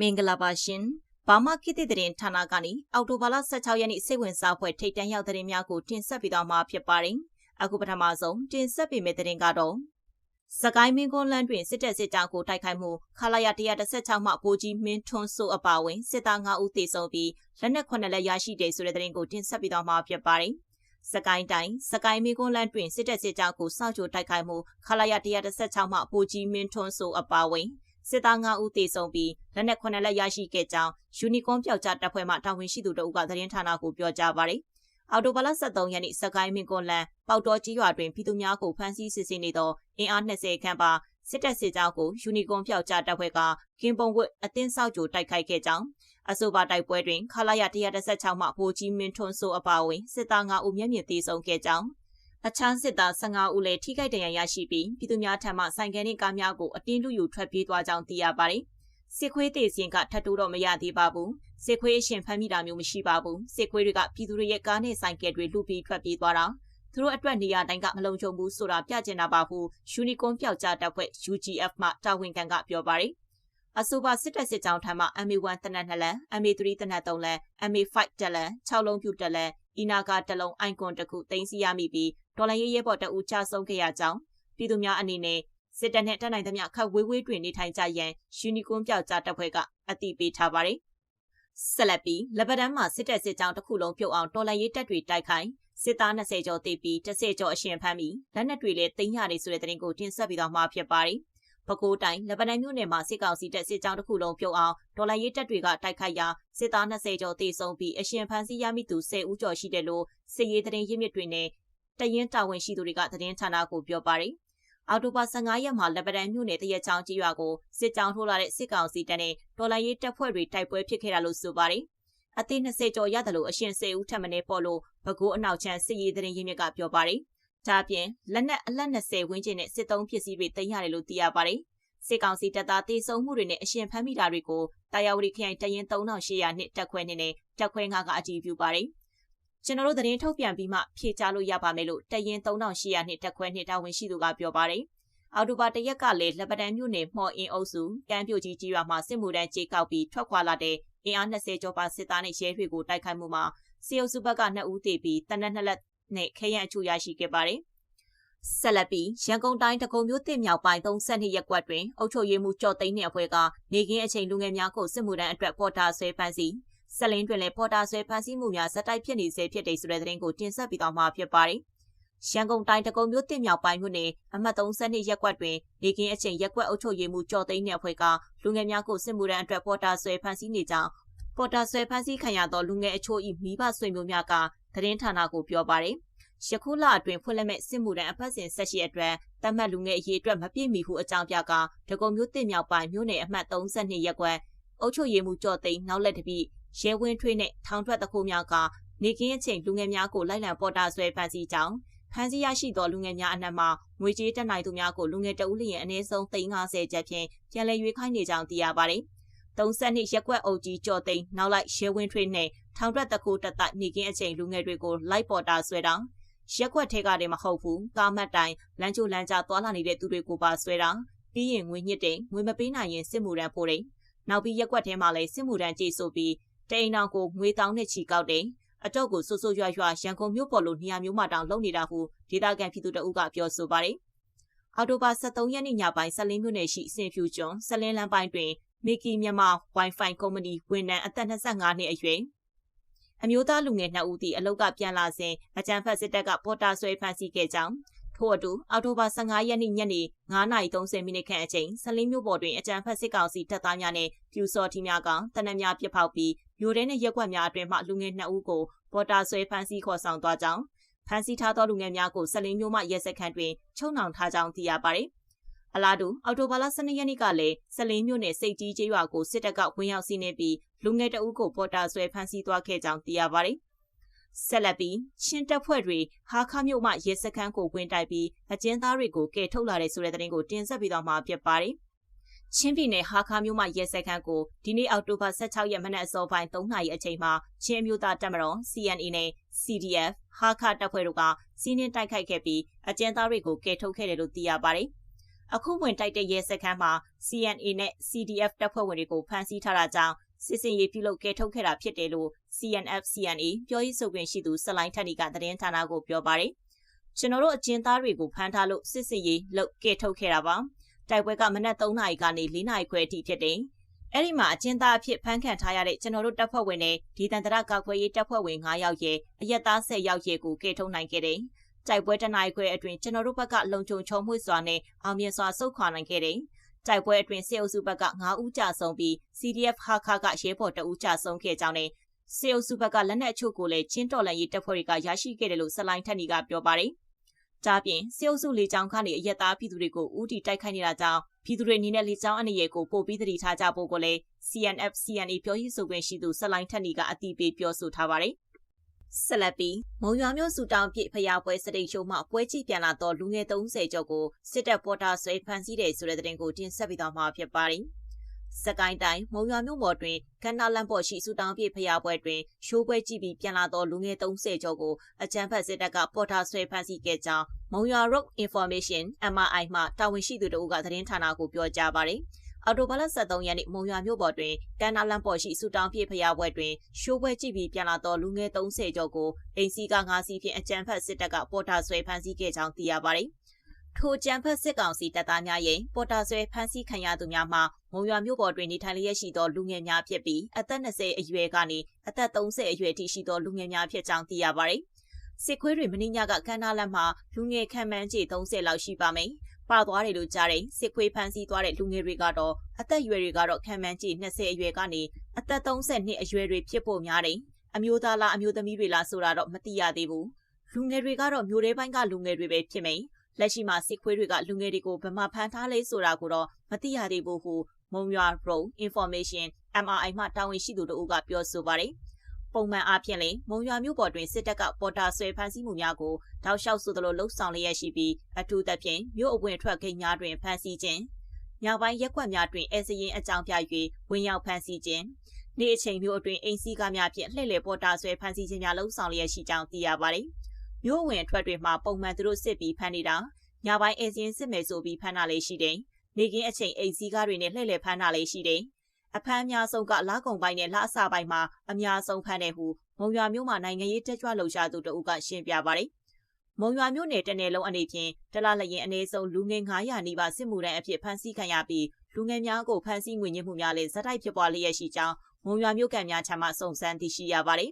မင်္ဂလာပါရှင်။ဘာမှခေတ်သစ်သတင်းဌာနကနေအော်တိုဘာလ16ရက်နေ့စိတ်ဝင်စားဖွယ်ထိတ်တန့်ရောက်သတင်းများကိုတင်ဆက်ပေးသွားမှာဖြစ်ပါတယ်။အခုပထမဆုံးတင်ဆက်ပေးမယ့်သတင်းကတော့စကိုင်းမင်းကွန်းလန်းတွင်စစ်တပ်စစ်ကြောင်းကိုတိုက်ခိုက်မှုခလာရ116မှဗိုလ်ကြီးမင်းထွန်းစိုးအပါအဝင်စစ်သား9ဦးသေဆုံးပြီးလက်နက်9လက်ရရှိတယ်ဆိုတဲ့သတင်းကိုတင်ဆက်ပေးသွားမှာဖြစ်ပါတယ်။စကိုင်းတိုင်းစကိုင်းမင်းကွန်းလန်းတွင်စစ်တပ်စစ်ကြောင်းကိုစောင့်ကြိုတိုက်ခိုက်မှုခလာရ116မှဗိုလ်ကြီးမင်းထွန်းစိုးအပါအဝင် စစ်သား9ဦးသေဆုံးပြီးလက်နက်9လက်ရရှိခဲ့ကြောင်းယူနီကွန်ပျောက်ကြားတပ်ဖွဲ့မှတာဝန်ရှိသူတို့ကသတင်းဌာနကိုပြောကြားပါတယ်။အော်တိုဘလ73ရက်နေ့စကိုင်းမင်းကွန်လန်ပေါတော်ကြီးရွာတွင်ပြည်သူများကိုဖမ်းဆီးစစ်ဆေးနေသောအင်အား20ခန့်ပါစစ်တပ်စစ်ကြောင်းကိုယူနီကွန်ပျောက်ကြားတပ်ဖွဲ့ကကင်းပုံဝတ်အသင်းဆောက်ကြိုတိုက်ခိုက်ခဲ့ကြောင်းအဆိုပါတိုက်ပွဲတွင်ခလာရ116မှဗိုလ်ကြီးမင်းထွန်းစိုးအပါအဝင်စစ်သား9ဦးမျက်မြင်သေဆုံးခဲ့ကြောင်း အခြားစစ်သား15ဦးလည်းထိခိုက်ဒဏ်ရာရရှိပြီးပြည်သူများထံမှဆိုင်ကယ်နှင့်ကားများကိုအတင်းလူယူထွက်ပြေးသွားကြောင်းသိရပါတယ်။စစ်ခွေးတေစင်ကထပ်တိုးတော့မရသေးပါဘူး။စစ်ခွေးအရှင်ဖမ်းမိတာမျိုးမရှိပါဘူး။စစ်ခွေးတွေကပြည်သူတွေရဲ့ကားနဲ့ဆိုင်ကယ်တွေလူပြီးထွက်ပြေးသွားတာသူတို့အတွက်နေရာတိုင်းကမလုံခြုံဘူးဆိုတာပြကျင်တာပါဟုယူနီကွန်ပျောက်ကြားတပ်ဖွဲ့ UGF မှတာဝန်ခံကပြောပါတယ်။အဆိုပါစစ်တပ်စစ်ကြောင်းထံမှ MA1 တနက်2လမ်း MA3 တနက်3လမ်း MA5 တလမ်း6လုံးပြူတလမ်းအီနာကာတလုံးအိုင်ကွန်တစ်ခုတင်စီရမိပြီး ဒေါ်လာရေးရဲဘော်တအူချဆုံးခဲ့ရကြောင်းပြည်သူများအနေနဲ့စစ်တပ်နဲ့တပ်နိုင်သမျှခတ်ဝေးဝေးတွင်နေထိုင်ကြရန်ယူနီကွန်ပြောက်ကြားတပ်ဖွဲ့ကအတိပေးထားပါတယ်။ဆက်လက်ပြီးလက်ပတန်းမှာစစ်တပ်စစ်ကြောင်းတစ်ခုလုံးပြုတ်အောင်တော်လှန်ရေးတပ်တွေတိုက်ခိုက်စစ်သား20ကျော်တေးပြီး10ကျော်အရှင်ဖမ်းပြီးလက်နက်တွေလည်းတင်ရတယ်ဆိုတဲ့သတင်းကိုတင်ဆက်ပြီးတော့မှာဖြစ်ပါတယ်။ပဲခူးတိုင်းလက်ပံမြို့နယ်မှာစစ်ကောင်စီတပ်စစ်ကြောင်းတစ်ခုလုံးပြုတ်အောင်ဒေါ်လာရေးတပ်တွေကတိုက်ခိုက်ရာစစ်သား20ကျော်သေဆုံးပြီးအရှင်ဖမ်းဆီးရမိသူ10ဦးကျော်ရှိတယ်လို့စစ်ရေးသတင်းရင်းမြစ်တွေနဲ့ တရင်တာဝန်ရှိသူတွေကသတင်းဌာနကိုပြောပါတယ်။အော်တိုဘာ15ရက်မှာလက်ပံမြို့နယ်တရက်ချောင်းကြီးရွာကိုစစ်ကြောင်းထိုးလာတဲ့စစ်ကောင်စီတပ်နဲ့ဒေါ်လာရေးတပ်ဖွဲ့တွေတိုက်ပွဲဖြစ်ခဲ့တာလို့ဆိုပါတယ်။အသင်း20ကျော်ရတယ်လို့အရှင်10ဦးထပ်မံပေါ်လို့ဘကိုးအနောက်ချမ်းစစ်ရေးသတင်းရင်းမြစ်ကပြောပါတယ်။ဒါအပြင်လက်နက်အလက်20ဝန်းကျင်နဲ့စစ်သုံးပစ္စည်းတွေတင်ရတယ်လို့သိရပါတယ်။စစ်ကောင်စီတပ်သားတေဆုံမှုတွေနဲ့အရှင်ဖမ်းမိတာတွေကိုတာယာဝတီခရိုင်တရင်3800နှစ်တက်ခွဲနဲ့တက်ခွဲ9ကအကြည့်ပြုပါတယ်။ ကျွန်တော်တို့သတင်းထုတ်ပြန်ပြီးမှဖြေချလို့ရပါမယ်လို့တရင်3800နှစ်တက်ခွဲနှစ်တာဝန်ရှိသူကပြောပါတယ်။အော်တိုဘာတရက်ကလည်းလက်ပတံမြို့နယ်မော်အင်းအုပ်စုကမ်းပြိုကြီးကြီးရွာမှာစစ်မှုတန်းကြေးကောက်ပြီးထွက်ခွာလာတဲ့အင်အား20ကျော်ပါစစ်သားနဲ့ရဲတွေကိုတိုက်ခိုက်မှုမှာစီအုပ်စုဘက်က2ဦးသေပြီးတနက်နှစ်လက်နဲ့ခရမ်းအချို့ရရှိခဲ့ပါတယ်။ဆက်လက်ပြီးရန်ကုန်တိုင်းတကုံမြို့တင်မြောက်ပိုင်း32ရပ်ကွက်တွင်အုပ်ချုပ်ရေးမှူးကျော်သိန်းနှင့်အဖွဲ့ကနေကင်းအချိန်လူငယ်များကိုစစ်မှုထမ်းအတွက်ပေါ်တာဆွဲဖမ်းဆီး ဆက်လင်းတွင်လည်းပေါ်တာဆွဲဖမ်းဆီးမှုများဇက်တိုက်ဖြစ်နေစေဖြစ်တယ်ဆိုတဲ့သတင်းကိုတင်ဆက်ပြီးတော့မှာဖြစ်ပါတယ်။ရန်ကုန်တိုင်းတကုံမြို့တင်မြောက်ပိုင်းမြို့နယ်အမှတ်32ရပ်ကွက်တွင်နေကင်းအချိန်ရပ်ကွက်အုပ်ချုပ်ရေးမှူးကျော်သိန်းနှင့်အဖွဲ့ကလူငယ်များကိုစစ်မှုထမ်းအတွက်ပေါ်တာဆွဲဖမ်းဆီးနေကြောင်းပေါ်တာဆွဲဖမ်းဆီးခံရသောလူငယ်အချို့၏မိဘဆွေမျိုးများကသတင်းဌာနကိုပြောပါတယ်။ယခုလအတွင်းဖွင့်လှစ်မဲ့စစ်မှုထမ်းအဖက်စဉ်ဆက်ရှိအတွက်တတ်မှတ်လူငယ်အရေးအတွက်မပြည့်မီဟုအကြောင်းပြကဒဂုံမျိုးတင်မြောက်ပိုင်းမြို့နယ်အမှတ်32ရပ်ကွက်အုပ်ချုပ်ရေးမှူးကျော်သိန်းနောက်လက်တပိ ရဲဝင်းထွေးနဲ့ထောင်ထွက်တခိုးများကနေကင်းအချိန်လူငယ်များကိုလိုက်လံပေါ်တာဆွဲဖမ်းဆီးကြောင်းဖမ်းဆီးရရှိသောလူငယ်များအနက်မှငွေကြေးတက်နိုင်သူများကိုလူငယ်တဦးလျင်အနည်းဆုံး350ကျပ်ဖြင့်ပြန်လည်ရွေးခိုင်းနေကြောင်းသိရပါတယ်။32ရက်ကွက်အုပ်ကြီးကြော်သိန်းနောက်လိုက်ရဲဝင်းထွေးနဲ့ထောင်ထွက်တကူတတိုက်နေကင်းအချိန်လူငယ်တွေကိုလိုက်ပေါ်တာဆွဲတာရက်ကွက်ထဲကတည်းမဟုတ်ဘူးကားမတ်တိုင်လမ်းချိုလမ်းကြားသွားလာနေတဲ့သူတွေကိုပါဆွဲတာပြီးရင်ငွေညစ်တယ်ငွေမပေးနိုင်ရင်စစ်မှုထမ်းဖို့တယ်နောက်ပြီးရက်ကွက်ထဲမှာလည်းစစ်မှုထမ်းကြေးဆိုပြီး တိန်အောင်ကိုငွေတောင်းနဲ့ချီကောက်တယ်အတော့ကိုဆိုးဆိုးရွားရွားရန်ကုန်မြို့ပေါ်လိုနေရာမျိုးမှာတောင်လုံနေတာဟုဒေသခံပြည်သူတအုပ်ကပြောဆိုပါတယ်အော်တိုဘာ23ရက်နေ့ညပိုင်းဆက်လင်းမြို့နယ်ရှိစင်ဖြူကျွန်းဆက်လင်းလမ်းပိုင်းတွင်မီကီမြန်မာ Wi-Fi ကုမ္ပဏီဝန်ထမ်းအသက်25နှစ်အရွယ်အမျိုးသားလူငယ်2ဦးသည်အလုတ်ကပြန်လာစဉ်အကြံဖက်စစ်တပ်ကပေါ်တာဆွဲဖမ်းဆီးခဲ့ကြောင်း ထို့အတူအောက်တိုဘာ15ရက်နေ့ညနေ9:30မိနစ်ခန့်အချိန်ဆလင်းမြို့ပေါ်တွင်အကြံဖက်စစ်ကောင်စီတပ်သားများနှင့်ပြူစော်ထီများကတနက်များပြစ်ဖောက်ပြီးမြို့ထဲနှင့်ရက်ကွက်များအတွင်မှလူငယ်2ဦးကိုပေါ်တာဆွဲဖမ်းဆီးခေါ်ဆောင်သွားကြောင်းဖမ်းဆီးထားသောလူငယ်များကိုဆလင်းမြို့မှရဲစခန်းတွင်ချုပ်နှောင်ထားကြောင်းသိရပါသည်။အလားတူအော်တိုဘာလ12ရက်နေ့ကလည်းစလင်းမြို့နယ်စိတ်ကြီးကျေးရွာကိုစစ်တပ်ကဝင်ရောက်စီးနင်းပြီးလူငယ်တအုပ်ကိုပေါ်တာဆွဲဖမ်းဆီးသွားခဲ့ကြောင်းသိရပါတယ်။ ဆက်လက်ပြီးချင်းတပ်ဖွဲ့တွေဟာခါမြို့မှရဲစခန်းကိုဝင်တိုက်ပြီးအကျဉ်းသားတွေကိုကယ်ထုတ်လာတဲ့ဆိုတဲ့သတင်းကိုတင်ဆက်ပြီးတော့မှာဖြစ်ပါတယ်။ချင်းပြည်နယ်ဟာခါမြို့မှရဲစခန်းကိုဒီနေ့အောက်တိုဘာ16ရက်မနက်အစောပိုင်း3နာရီအချိန်မှာချင်းအမျိုးသားတပ်မတော် CNA နဲ့ CDF ဟာခါတပ်ဖွဲ့တို့ကစီးနင်းတိုက်ခိုက်ခဲ့ပြီးအကျဉ်းသားတွေကိုကယ်ထုတ်ခဲ့တယ်လို့သိရပါတယ်။အခုဝင်တိုက်တဲ့ရဲစခန်းမှာ CNA နဲ့ CDF တပ်ဖွဲ့ဝင်တွေကိုဖမ်းဆီးထားတာကြောင့် စစ်စင်ရေးပြုလုပ်ကဲထုတ်ခဲ့တာဖြစ်တယ်လို့ CNF CNA ပြောရေးဆိုခွင့်ရှိသူဆလိုင်းထက်နီကသတင်းဌာနကိုပြောပါတယ်။ကျွန်တော်တို့အကျဉ်းသားတွေကိုဖမ်းထားလို့စစ်စင်ရေးလုပ်ကဲထုတ်ခဲ့တာပါ။တိုက်ပွဲကမနက်3နာရီကနေ4နာရီခွဲအထိဖြစ်တယ်။အဲ့ဒီမှာအကျဉ်းသားအဖြစ်ဖမ်းခံထားရတဲ့ကျွန်တော်တို့တပ်ဖွဲ့ဝင်တွေဒီတန်တရကောက်ခွဲရေးတပ်ဖွဲ့ဝင်9ယောက်ရဲ့အရက်သား10ယောက်ရဲ့ကိုကဲထုတ်နိုင်ခဲ့တယ်။တိုက်ပွဲတနအီခွဲအတွင်းကျွန်တော်တို့ဘက်ကလုံခြုံချုံမှုစွာနဲ့အောင်မြင်စွာဆုတ်ခွာနိုင်ခဲ့တယ်။ တိုက်ပွဲအတွင်းစစ်အုပ်စုဘက်က9ဦးကြာဆုံးပြီး CDF ဟာခါကရဲဘော်တအူးကြာဆုံးခဲ့ကြောင်းနဲ့စစ်အုပ်စုဘက်ကလက်နက်အချို့ကိုလည်းချင်းတော်လန်ရေးတပ်ဖွဲ့တွေကရရှိခဲ့တယ်လို့ဆလိုင်းထက်နီကပြောပါတယ်။ဒါပြင်စစ်အုပ်စုလေကြောင်းကနေအရက်သားပြည်သူတွေကိုဦးတည်တိုက်ခိုက်နေတာကြောင့်ပြည်သူတွေအနေနဲ့လေကြောင်းအနေရကိုပို့ပြီးသတိထားကြဖို့ကိုလည်း CNF CNA ပြောရေးဆိုခွင့်ရှိသူဆလိုင်းထက်နီကအတိပေးပြောဆိုထားပါတယ်။ ဆက်လက်ပြီးမုံရွာမြို့စုတောင်ပြည့်ဖျားပွဲစတိတ်ရှိုးမှပွဲကြည့်ပြန်လာတော့လူငယ်30ကျော်ကိုစစ်တပ်ပေါ်တာဆွဲဖမ်းဆီးတယ်ဆိုတဲ့သတင်းကိုတင်ဆက်ပေးသွားမှာဖြစ်ပါတယ်။စကိုင်းတိုင်းမုံရွာမြို့ပေါ်တွင်ကန္နာလန်ပေါ်ရှိစုတောင်ပြည့်ဖျားပွဲတွင်ရှိုးပွဲကြည့်ပြီးပြန်လာတော့လူငယ်30ကျော်ကိုအကြမ်းဖက်စစ်တပ်ကပေါ်တာဆွဲဖမ်းဆီးခဲ့ကြောင်းမုံရွာ Road Information MRI မှတာဝန်ရှိသူတို့ကသတင်းဌာနကိုပြောကြားပါတယ်။ အော်တိုဘာလ23ရက်နေ့မုံရွာမြို့ပေါ်တွင်ကမ်းနားလမ်းပေါ်ရှိစူတောင်းပြည့်ဖျားပွဲတွင်ရှိုးပွဲကြည့်ပြီးပြန်လာသောလူငယ်30ကျော်ကိုအိမ်စီက9စီးဖြင့်အကြမ်းဖက်စစ်တပ်ကပေါ်တာဆွဲဖမ်းဆီးခဲ့ကြောင်းသိရပါတယ်။ထိုကြံဖက်စစ်ကောင်စီတပ်သားများရဲ့ပေါ်တာဆွဲဖမ်းဆီးခံရသူများမှာမုံရွာမြို့ပေါ်တွင်နေထိုင်လျက်ရှိသောလူငယ်များဖြစ်ပြီးအသက်20အရွယ်ကနေအသက်30အရွယ်ထိရှိသောလူငယ်များဖြစ်ကြောင်းသိရပါတယ်။စစ်ခွေးတွေမင်းညကကမ်းနားလမ်းမှာလူငယ်ခံမှန်းခြေ30လောက်ရှိပါမယ်။ ပါသွားတယ်လို့ကြားတယ်စစ်ခွေးဖမ်းဆီးသွားတဲ့လူငယ်တွေကတော့အသက်အရွယ်တွေကတော့ခံမှန်းကြည့်20အရွယ်ကနေအသက်30နှစ်အရွယ်တွေဖြစ်ဖို့များတယ်အမျိုးသားလားအမျိုးသမီးတွေလားဆိုတာတော့မသိရသေးဘူးလူငယ်တွေကတော့မျိုးရဲပိုင်းကလူငယ်တွေပဲဖြစ်မယ်လက်ရှိမှာစစ်ခွေးတွေကလူငယ်တွေကိုဗမာဖမ်းထားလဲဆိုတာကိုတော့မသိရသေးဘူးဟုမုံရွာ Road Information MRI မှတာဝန်ရှိသူတို့ကပြောဆိုပါတယ် ပုံမှန်အားဖြင့်လည်းမုံရွာမြို့ပေါ်တွင်စစ်တပ်ကပေါ်တာဆွဲဖမ်းဆီးမှုများကိုတောက်လျှောက်ဆိုသလိုလှုပ်ဆောင်လျက်ရှိပြီးအထူးသဖြင့်မြို့အဝင်ထွက်ဂိတ်များတွင်ဖမ်းဆီးခြင်းညပိုင်းရက်ွက်များတွင်အဲစရင်အကြောင်းပြ၍ဝင်ရောက်ဖမ်းဆီးခြင်းနေ့အချိန်မျိုးအတွင်းအိမ်စီးကားများဖြင့်လှည့်လည်ပေါ်တာဆွဲဖမ်းဆီးခြင်းများလှုပ်ဆောင်လျက်ရှိကြောင်းသိရပါတယ်။မြို့ဝင်ထွက်တွေမှာပုံမှန်သူတို့စစ်ပြီးဖမ်းနေတာညပိုင်းအဲစရင်စစ်မယ်ဆိုပြီးဖမ်းတာလေးရှိတယ်။နေကင်းအချိန်အိမ်စီးကားတွေနဲ့လှည့်လည်ဖမ်းတာလေးရှိတယ်။ အဖမ်းအများဆုံးကလကုံပိုင်းနဲ့လအစပိုင်းမှာအများဆုံးဖမ်းတဲ့ဟုမုံရွာမြို့မှာနိုင်ငံရေးတက်ကြွလှုပ်ရှားသူတအုပ်ကရှင်းပြပါတယ်။မုံရွာမြို့နယ်တနယ်လုံးအနေဖြင့်တလလရင်အနေဆုံးလူငယ်900နီးပါးစစ်မှုထမ်းအဖြစ်ဖမ်းဆီးခံရပြီးလူငယ်များကိုဖမ်းဆီးငွေညှစ်မှုများလည်းဇက်တိုက်ဖြစ်ပွားလျက်ရှိကြောင်းမုံရွာမြို့ကများချမှစုံစမ်းသိရှိရပါတယ်